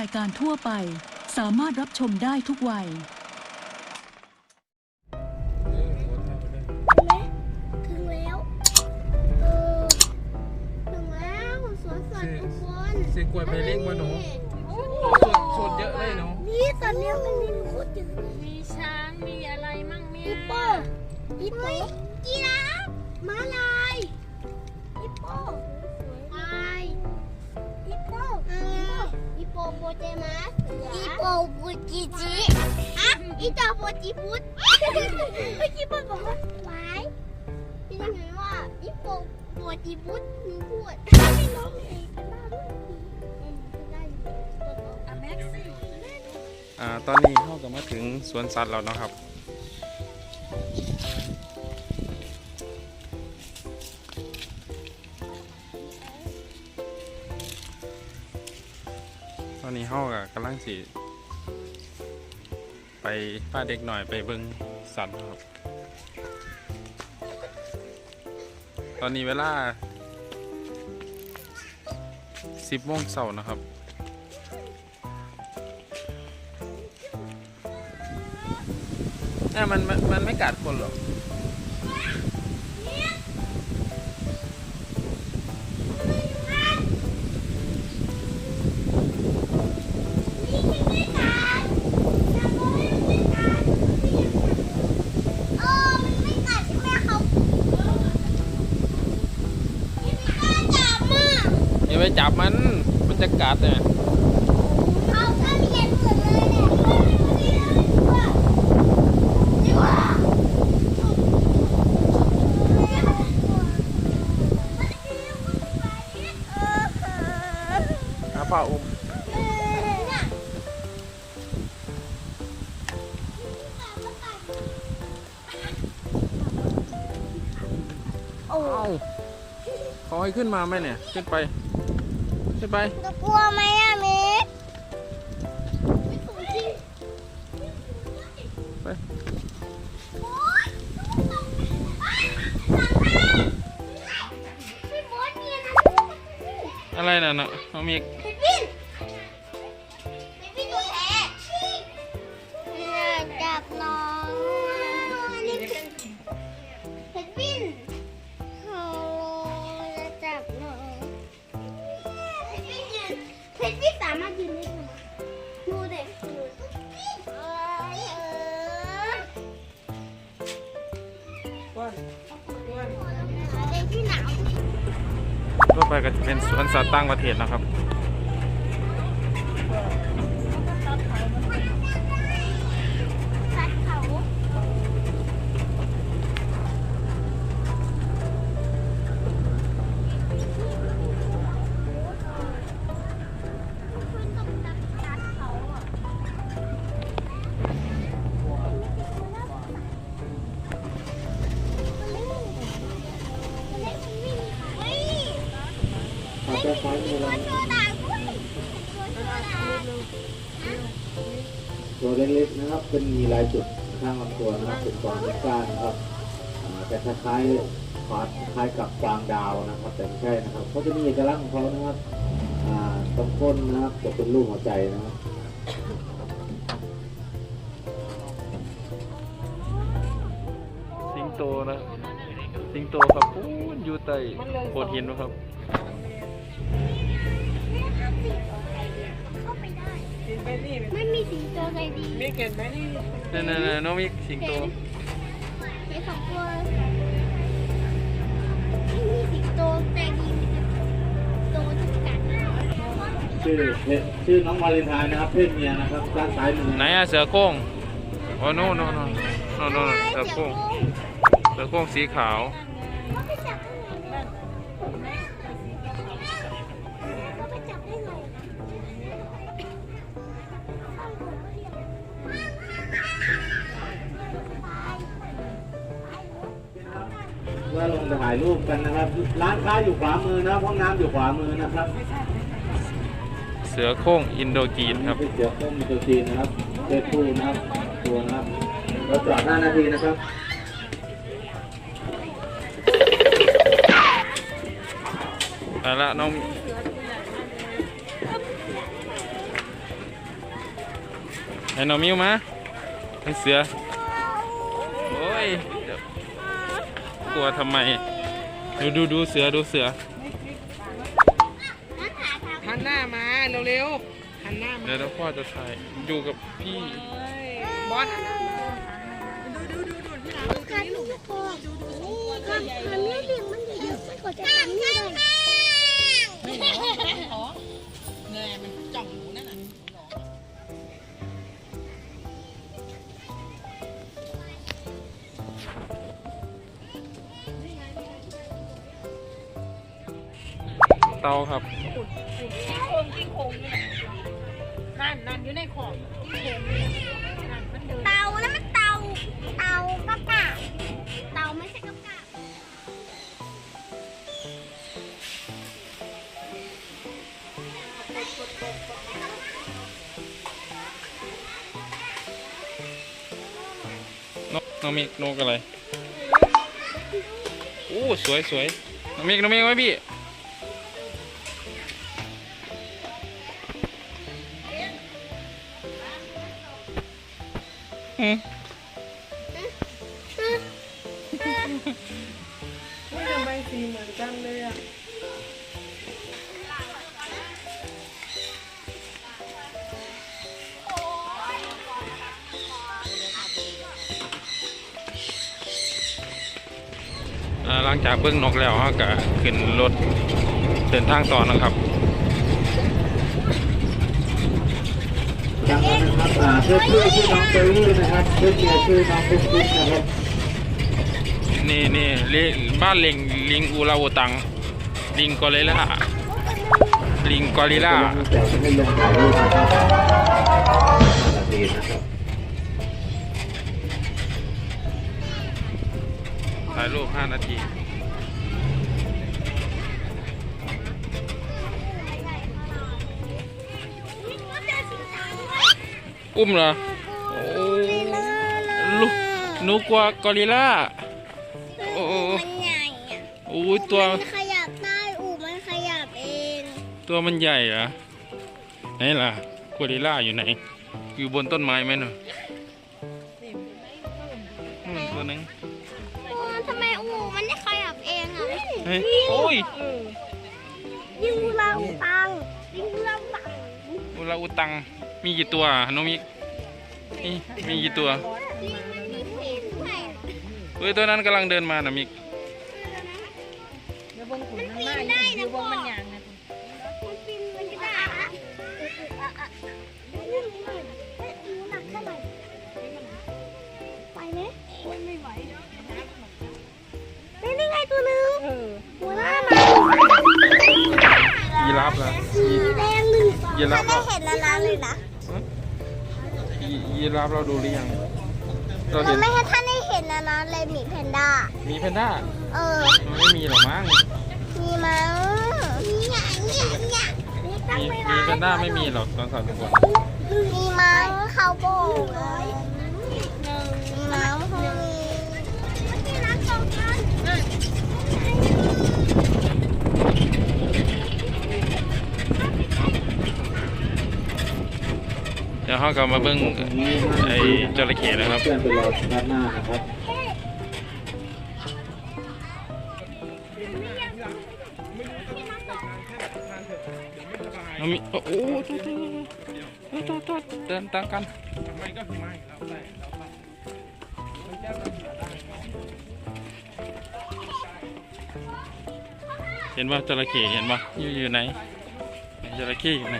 รายการทั่วไป สามารถรับชมได้ทุกวัย ถึงแล้ว เออ ถึงแล้วสวนสัตว์ทุกคนซื้อกล้วยไปเลี้ยงมาหนู โอ้สดสดเยอะเลยหนูนี่สัตว์เลี้ยงกันนี่โคตรเยอะเลยมีช้างมีอะไรมั่งเนี่ย ฮิปโปฮิปโปกีราฟม้าลาย ฮิปโปโปเตมัสฮิปโปบูจิจิอะอีตาโปจิพุทเมื่อกี้มันบอกว่าควายพี่ยังไงว่าฮิปโปโปจิพุทหนูพูดไม่ร้องเองเป็นบ้าด้วยอืมได้อยู่ตัวโตอะแม็กซี่ อ่าตอนนี้เข้ากับมาถึงสวนสัตว์แล้วเนาะครับ เข้ากับกำลังสิ ไปป้าเด็กหน่อยไปเบิ้งสัตว์ครับ ตอนนี้เวลาสิบโมงเช้านะครับ เนี่ยมันมันไม่กัดคนหรอก จับมันมันจะกัดเนี่ยเขาก็เรียนเหมือนเลยเนี่ยดีกว่าอาพ่ออุ้มโอ้เอ้าเขาให้ขึ้นมาไหมเนี่ย ขึ้นไป ขึ้นไปจะกลัวไหมอะเมกไม่สูงจริงไปโอ๊ยสั่งมาพี่บอสเนี่ยนะอะไรน่ะน่ะน้องมิก ทั่วไปก็จะเป็นสวนสัตว์ต่างประเทศนะครับ ตัวเล็กๆนะครับเป็นมีลายจุดข้างลำตัวนะครับจุดกองนิก้านนะครับแต่คล้ายๆคล้ายกับกวางดาวนะครับ แต่ไม่ใช่นะครับเขาจะมีเอกลักษณ์ของเขานะครับตรงก้นนะครับจะเป็นรูปหัวใจนะครับสิงโตนะสิงโตครับพูนอยู่ใต้โขดหินนะครับ ไม่มีสิงโตใจดีมีเก็บไหมนี่นั่นนั่นนั่นน้องมิกสิงโตเห็นสองตัวไม่มีสิงโตใจดีโตจะกัดชื่อชื่อน้องวาเลนไทน์นะครับเพศเมียนะครับด้านซ้ายมือไหนอะเสือโคร่งอ้โน่นโน่นโน่นโน่นโน่นเสือโคร่งเสือโคร่งสีขาว จะถ่ายรูปกันนะครับ ร้านค้าอยู่ขวามือนะห้องน้ำอยู่ขวามือนะครับเสือโค้งอินโดจีนครับเสือโค้งอินโดจีนนะครับเจอคู่นะครับ ตัวนะครับเราจอด5นาทีนะครับเอาละน้องให้น้องมิวมาให้เสือ กลัวทำไม ดูดูดูเสือดูเสือ หันหน้ามาเร็วๆหันหน้ามาเดี๋ยวเดี๋ยวพ่อจะถ่ายอยู่กับพี่บอสหันหน้ามากันลูกพ่อนี่กันมันไม่เรียงมันเยอะไม่กดจะทำนี่เลยเงยมันจ้องหนูนั่นน่ะ เตาครับโคงที่โคงนี่แหละนั่นนั่นอยู่ในของที่โคงนี่นั่นมันเดินเตาแล้วมันเตาเตากระกะเตาไม่ใช่กระกะนกน้องมิกนกอะไรโอ้สวยสวยน้องมิกน้องมิกไว้พี่ ไม่ทำใบสีเหมือนกันเลยอะอ่าหลังจากเบิ้งนกแล้วเราก็ขึ้นรถเดินทางต่อนะครับ จากนั้นนะครับอ่าเพื่อนชื่อชื่อน้องเบลลี่นะครับเพื่อนเมียชื่อน้องฟุ๊กฟุ๊กนะครับนี่นี่ลิบ้านลิงลิงอูราอูตัง ลิงกอริลล่าลิงกอริลล่าแต่ไม่ลงถ่ายรูปนะครับนาทีนะครับถ่ายรูป5นาที อุ้มเหรอโอ้ลูกหนูกลัวกอริลล่าโอ้มันใหญ่อะโอ้ยตัวมันขยับได้อู่มันขยับเอง ตัวมันใหญ่เหรอไหนล่ะกอริลล่าอยู่ไหน อยู่บนต้นไม้ไหมหนูอืมตัวหนึงโอ้ทำไมอู่มันไม่ขยับเองอะเฮ้ยโอ้ยยิงเราตังยิงเราตังอุราอุตัง มีกี่ตัวน้องมิกนี่มีกี่ตัวเฮ้ยตัวนั้นกำลังเดินมานะมิกเดี๋ยวเบงขุนมันมาอยู่อยู่วงมันยางนะมันปีนมันได้อะอะอะนี่หน่อยเฮ้ยหนักเท่ไหร่ไปไหมไม่ไหวนี่นี่ไงตัวนึงหัวหน้ามายีราฟเหรอสีแดงหนึ่งยีราฟไม่เราเห็นนานๆเลยนะ ยียีราฟเราดูหรือยังเราเราเห็นไม่ให้ท่านได้เห็นนานๆเลยหมีแพนด้า มีแพนด้าเออ มันไม่มีหรอกมั้ง มีมั้งมีเนี่ยเนี่ยเนี่ยนี่ตั้งมีเวมีลาแพนด้าไม่มีหรอกตอนสาวทุกคน มีมั้งเขาบอกเลยมีมั้งพวกนี้ที่รักสองกัน เดี๋ยวเขาก็มาเบิ้งไอ้จระเข้นะครับเพื่อนไปรอด้านหน้านะครับเรามีโอ้โหตัวตัวตัวตัวเดินตามกันไม่ก็คือไม่เราใส่เราใส่เห็นว่าจระเข้เห็นว่าอยู่อยู่ไหนไหนจระเข้อยู่ไหน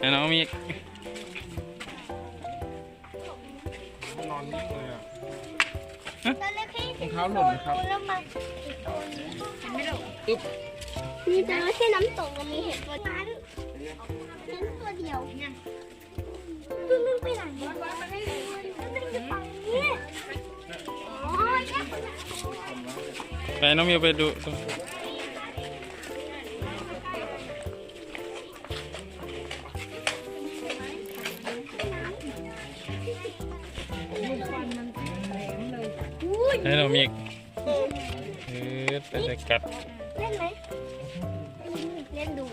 ไอ้น้องมีนอนนิ่งเลยอะรองเท้าหล่นนะครับมีแต่ไม่ใช่น้ำตกมันมีเห็ดตัวนั้นเห็นตัวเดียวเนี่ยตึ้งตึ้งไปไหนวะมันไม่รู้มันตึ้งจะไปนี่อ๋อเนี่ยไปน้องมิวไปดู ให้น้องมิกเออไปจะกัดเล่นไหมเล่นดู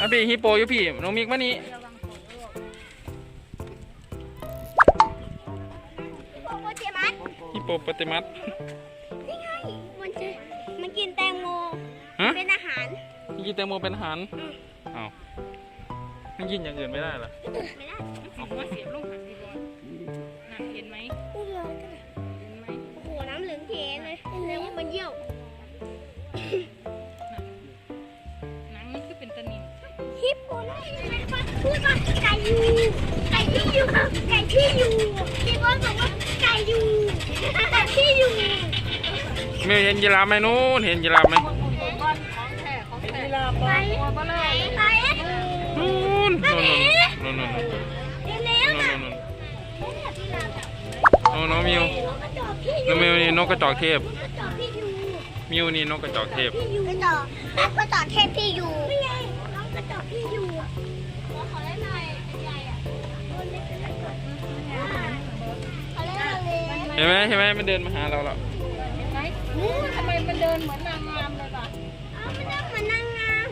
อะพี่ฮิปโปอยู่พี่น้องมิกมานี่โปโปเจมัสฮิปโปปฏิมัตินี่ไงมันจะมันกินแตงโมฮะเป็นอาหารกินแตงโมเป็นอาหารอ้าวมันกินอย่างอื่นไม่ได้เหรอไม่ได้ เอาเสียบลงหันดีกว่านั่นเห็นไหมพูดเลยกันเห็นไหมโอ้โหน้ำเหลืองเทเลยเหลี้ยงมันเยี่ยวหนังมันคือเป็นตะนินฮิปโปนะพูดว่าไก่อยู่ไก่ที่อยู่ไก่ที่อยู่ฮิปโปบอกว่าไก่อยู่ไก่ที่อยู่ไม่เห็นยีราฟไหมนู้นเห็นยีราฟไหม น้อยู่งมิวนี่นกกระจอกเทพนกกระจอกที่อยู่มิวนี่นกกระจอกเทพที่อยู่กระจอกนกกระจอกเทพที่อยู่ไม่ไงนกกระจอกที่อยู่ขอขอเล่นหน่อยเป็นใหญ่อะตัวเล็กเป็นเล็กก่อนขอเล่นหน่อยเลยเห็นไหมเห็นไหมมันเดินมาหาเราแล้วเห็นไหมอู้ทำไมมันเดินเหมือนนางงามเลยป่ะ เอาไม่ได้เหมือนนางงาม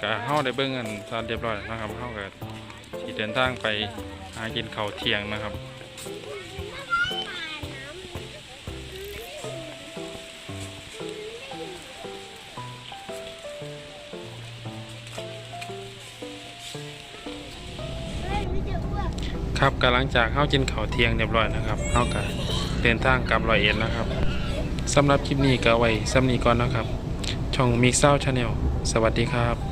ก็เฮาได้เบิ่งกันตอนเรียบร้อยนะครับเฮาก็สิเดินทางไปหากินเขาเทียงนะครับครับก็หลังจากเฮากินข้าวเที่ยงเรียบร้อยนะครับเฮาก็เดินทางกลับรอยเอ็ดแล้วครับสำหรับคลิปนี้ก็ไว้ซ้ำนีก่อนนะครับ ช่อง Mix Sound Channel สวัสดีครับ